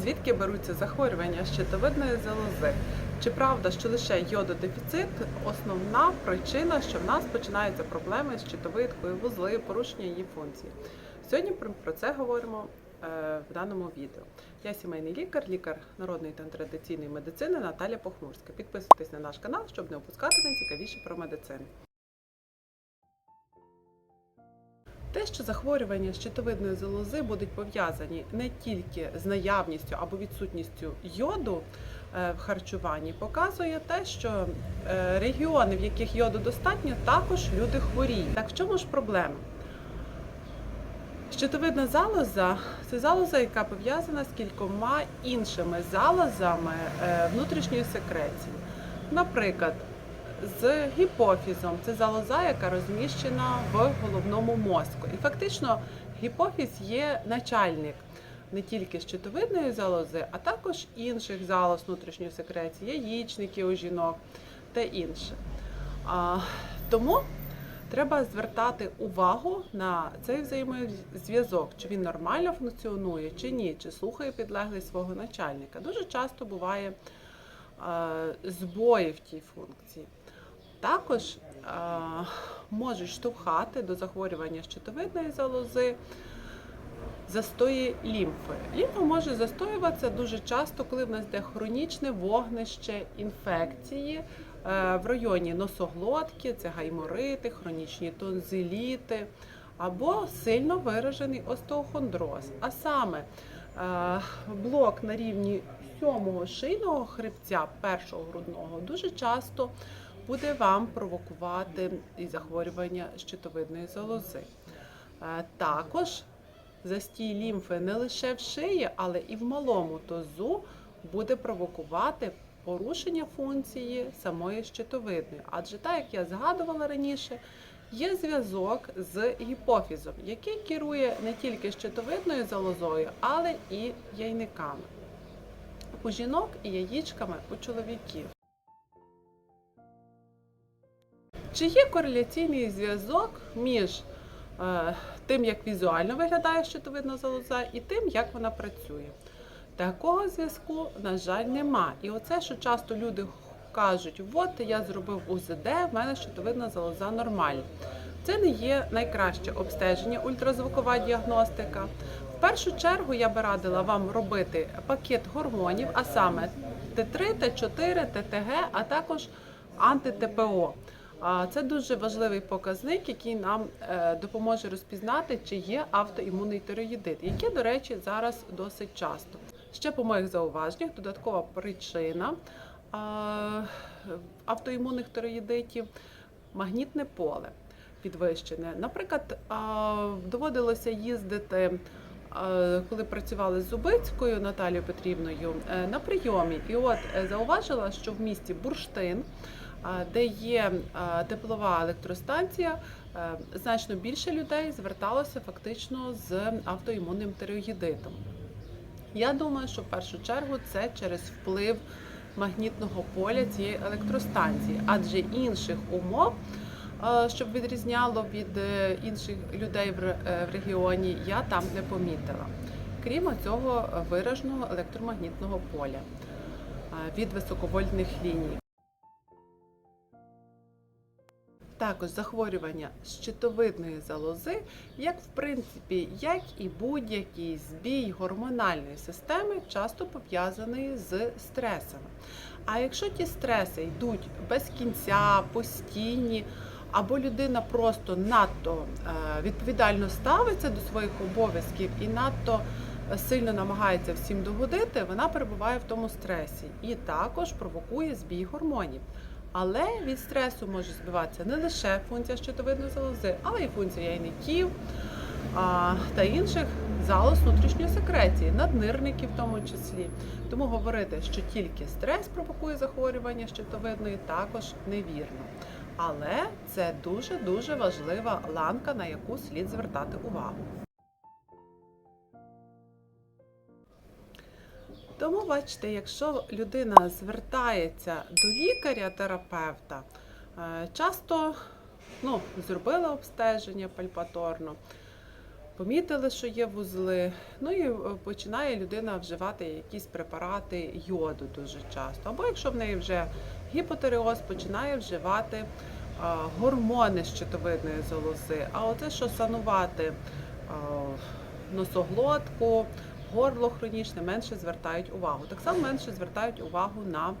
Звідки беруться захворювання щитовидної залози? Чи правда, що лише йододефіцит основна причина, що в нас починаються проблеми з щитовидкою, вузли, порушення її функції? Сьогодні про це говоримо е, в даному відео. Я сімейний лікар, лікар народної та традиційної медицини Наталя Похмурська. Підписуйтесь на наш канал, щоб не опускати найцікавіше про медицину. Те, що захворювання щитовидної залози будуть пов'язані не тільки з наявністю або відсутністю йоду е, в харчуванні, показує те, що е, регіони, в яких йоду достатньо, також люди хворіють. Так в чому ж проблема? Щитовидна залоза це залоза, яка пов'язана з кількома іншими залозами е, внутрішньої секреції. Наприклад, з гіпофізом це залоза, яка розміщена в головному мозку. І фактично гіпофіз є начальник не тільки щитовидної залози, а також інших залоз внутрішньої секреції, яєчники у жінок та інше. А, тому треба звертати увагу на цей взаємозв'язок, чи він нормально функціонує, чи ні, чи слухає підлеглий свого начальника. Дуже часто буває збої в тій функції. Також е, можуть штовхати до захворювання щитовидної залози застої лімфи. Лімфа може застоюватися дуже часто, коли в нас йде хронічне вогнище інфекції е, в районі носоглотки, це гайморити, хронічні тонзиліти або сильно виражений остеохондроз. А саме е, блок на рівні сьомого шийного хребця, першого грудного, дуже часто буде вам провокувати і захворювання щитовидної залози. Е, Також застій лімфи не лише в шиї, але і в малому тазу буде провокувати порушення функції самої щитовидної. Адже так, як я згадувала раніше, є зв'язок з гіпофізом, який керує не тільки щитовидною залозою, але і яйниками у жінок і яєчками у чоловіків. Чи є кореляційний зв'язок між е, тим, як візуально виглядає щитовидна залоза, і тим, як вона працює? Такого зв'язку, на жаль, нема. І оце, що часто люди кажуть, от я зробив УЗД, в мене щитовидна залоза нормальна. Це не є найкраще обстеження, ультразвукова діагностика. В першу чергу я би радила вам робити пакет гормонів, а саме Т3, Т4, ТТГ, а також анти-ТПО. Це дуже важливий показник, який нам е, допоможе розпізнати, чи є автоімунний тироїдит, який, до речі, зараз досить часто. Ще по моїх зауваженнях, додаткова причина автоімунних тироїдитів магнітне поле підвищене. Наприклад, доводилося їздити. Коли працювали з Зубицькою Наталією Петрівною е, на прийомі, і от е, зауважила, що в місті Бурштин де є теплова електростанція, е, значно більше людей зверталося фактично з автоімунним тиреоїдитом. Я думаю, що в першу чергу це через вплив магнітного поля цієї електростанції, адже інших умов, е, щоб відрізняло від е, інших людей в ре- в регіоні, я там не помітила. Крім цього вираженого електромагнітного поля від високовольтних ліній. Також захворювання щитовидної залози, як в принципі, як і будь-який збій гормональної системи, часто пов'язаний з стресами. А якщо ті стреси йдуть без кінця, постійні, або людина просто надто е, відповідально ставиться до своїх обов'язків і надто е, сильно намагається всім догодити, вона перебуває в тому стресі і також провокує збій гормонів. Але від стресу може збиватися не лише функція щитовидної залози, але й функція яйників та інших залоз внутрішньої секреції, наднирників в тому числі. Тому говорити, що тільки стрес провокує захворювання щитовидної, також невірно. Але це дуже дуже важлива ланка, на яку слід звертати увагу. Тому бачите, якщо людина звертається до лікаря-терапевта, е, часто ну, зробила обстеження пальпаторно, помітили, що є вузли. Ну і е, починає людина вживати якісь препарати йоду дуже часто. Або якщо в неї вже гіпотереоз, починає вживати гормони щитовидної залози. А оце що санувати носоглотку, горло хронічне, менше звертають увагу. Так само менше звертають увагу на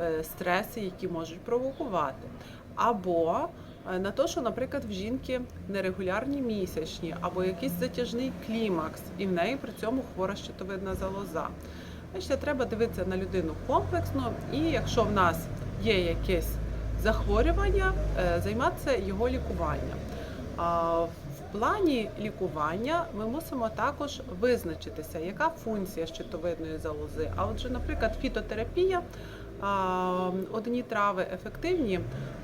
е, стреси, які можуть провокувати. Або е, на те, що, наприклад, в жінки нерегулярні місячні, або якийсь затяжний клімакс, і в неї при цьому хвора щитовидна залоза. Бачите, треба дивитися на людину комплексно, і якщо в нас є якесь захворювання, е, займатися його лікуванням. Плані лікування ми мусимо також визначитися, яка функція щитовидної залози. А отже, наприклад, фітотерапія, одні трави ефективні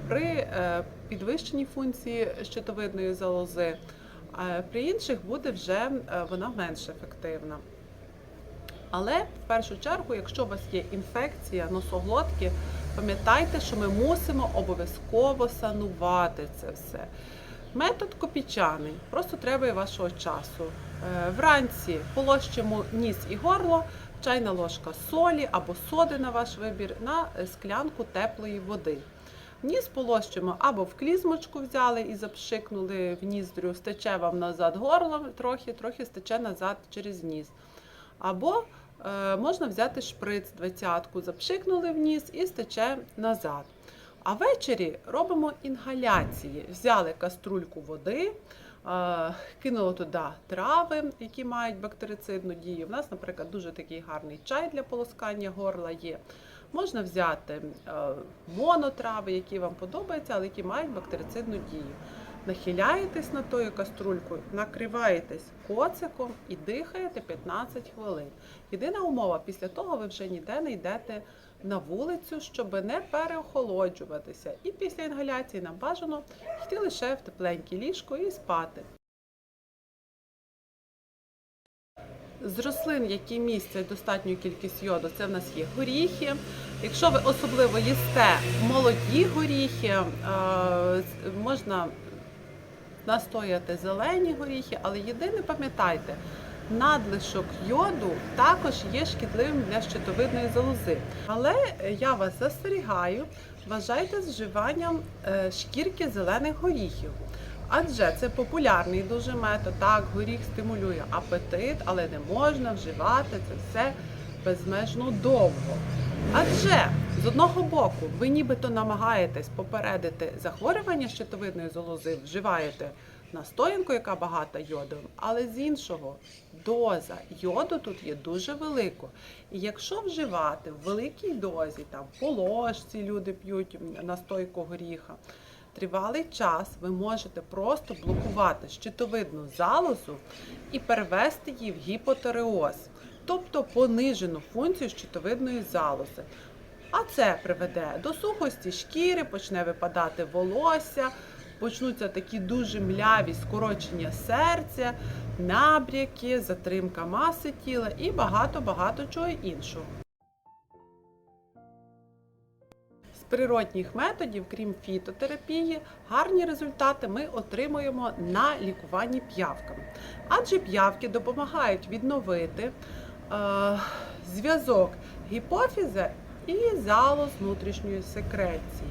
при е, підвищенні функції щитовидної залози, а при інших буде вже е, вона менш ефективна. Але в першу чергу, якщо у вас є інфекція носоглотки, пам'ятайте, що ми мусимо обов'язково санувати це все. Метод копічаний, просто треба вашого часу. Е, Вранці полощимо ніс і горло, чайна ложка солі або соди на ваш вибір на е, склянку теплої води. Ніс полощимо або в клізмочку взяли і запшикнули в ніздрю, стече вам назад горлом трохи, трохи стече назад через ніс. Або е, можна взяти шприц двадцятку, запшикнули в ніс і стече назад. А ввечері робимо інгаляції. Взяли каструльку води, кинули туди трави, які мають бактерицидну дію. У нас, наприклад, дуже такий гарний чай для полоскання горла є. Можна взяти монотрави, які вам подобаються, але які мають бактерицидну дію. Нахиляєтесь над тою каструлькою, накриваєтесь коциком і дихаєте 15 хвилин. Єдина умова, після того ви вже ніде не йдете на вулицю, щоб не переохолоджуватися. І після інгаляції нам бажано йти лише в тепленьке ліжко і спати. З рослин, які містять достатню кількість йоду, це в нас є горіхи. Якщо ви особливо їсте молоді горіхи, е, можна настояти зелені горіхи, але єдине пам'ятайте, надлишок йоду також є шкідливим для щитовидної залози. Але я вас застерігаю, вважайте з вживанням е, шкірки зелених горіхів. Адже це популярний дуже метод. Так, горіх стимулює апетит, але не можна вживати це все безмежно довго. Адже з одного боку, ви нібито намагаєтесь попередити захворювання щитовидної залози, вживаєте настоянку, яка багата йодом, але з іншого доза йоду тут є дуже велика. І якщо вживати в великій дозі, там по ложці люди п'ють настойку горіха, тривалий час ви можете просто блокувати щитовидну залозу і перевести її в гіпотереоз, тобто понижену функцію щитовидної залози. А це приведе до сухості шкіри, почне випадати волосся, почнуться такі дуже мляві скорочення серця, набряки, затримка маси тіла і багато-багато чого іншого. З природних методів, крім фітотерапії, гарні результати ми отримуємо на лікуванні п'явками. Адже п'явки допомагають відновити е, зв'язок гіпофіза і залоз внутрішньої секреції.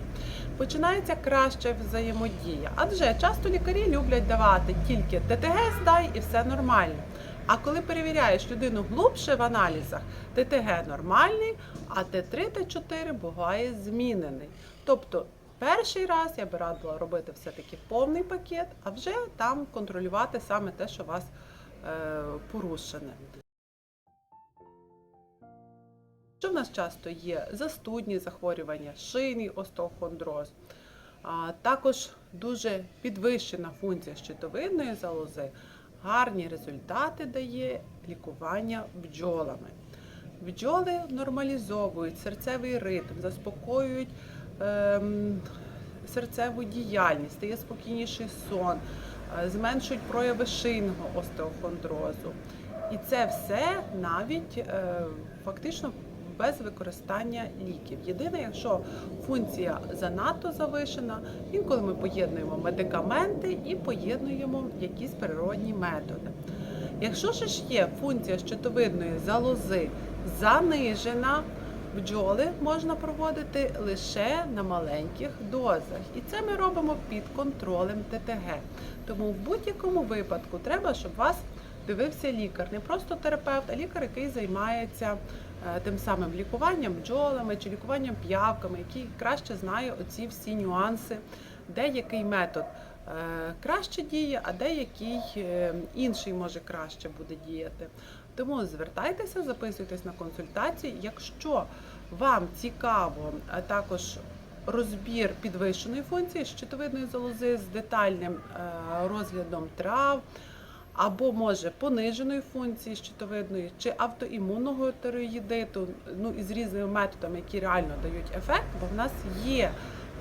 Починається краща взаємодія, адже часто лікарі люблять давати тільки ТТГ здай і все нормально. А коли перевіряєш людину глубше в аналізах, ТТГ нормальний, а Т3, Т4 буває змінений. Тобто перший раз я би радила робити все-таки повний пакет, а вже там контролювати саме те, що у вас е, порушене. Що в нас часто є застудні захворювання, шийний остеохондроз, а також дуже підвищена функція щитовидної залози, гарні результати дає лікування бджолами. Бджоли нормалізовують серцевий ритм, заспокоюють ем, серцеву діяльність, стає спокійніший сон, е, зменшують прояви шийного остеохондрозу. І це все навіть е, фактично без використання ліків. Єдине, якщо функція занадто завишена, інколи ми поєднуємо медикаменти і поєднуємо якісь природні методи. Якщо ж є функція щитовидної залози занижена, бджоли можна проводити лише на маленьких дозах. І це ми робимо під контролем ТТГ. Тому в будь-якому випадку треба, щоб вас дивився лікар, не просто терапевт, а лікар, який займається тим самим лікуванням бджолами чи лікуванням п'явками, який краще знає оці всі нюанси, де який метод е, краще діє, а де який е, інший може краще буде діяти. Тому звертайтеся, записуйтесь на консультації. Якщо вам цікаво також розбір підвищеної функції щитовидної залози з детальним е, розглядом трав, або може пониженої функції щитовидної чи автоімунного тиреоїдиту, ну і з різними методами, які реально дають ефект, бо в нас є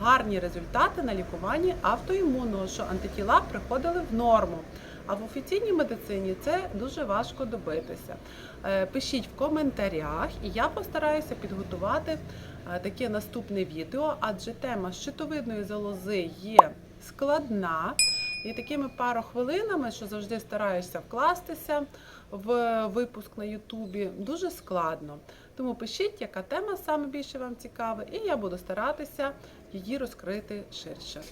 гарні результати на лікуванні автоімунного, що антитіла приходили в норму. А в офіційній медицині це дуже важко добитися. Е, Пишіть в коментарях, і я постараюся підготувати е, таке наступне відео, адже тема щитовидної залози є складна. І такими пару хвилинами, що завжди стараєшся вкластися в випуск на Ютубі, дуже складно. Тому пишіть, яка тема саме більше вам цікава, і я буду старатися її розкрити ширше.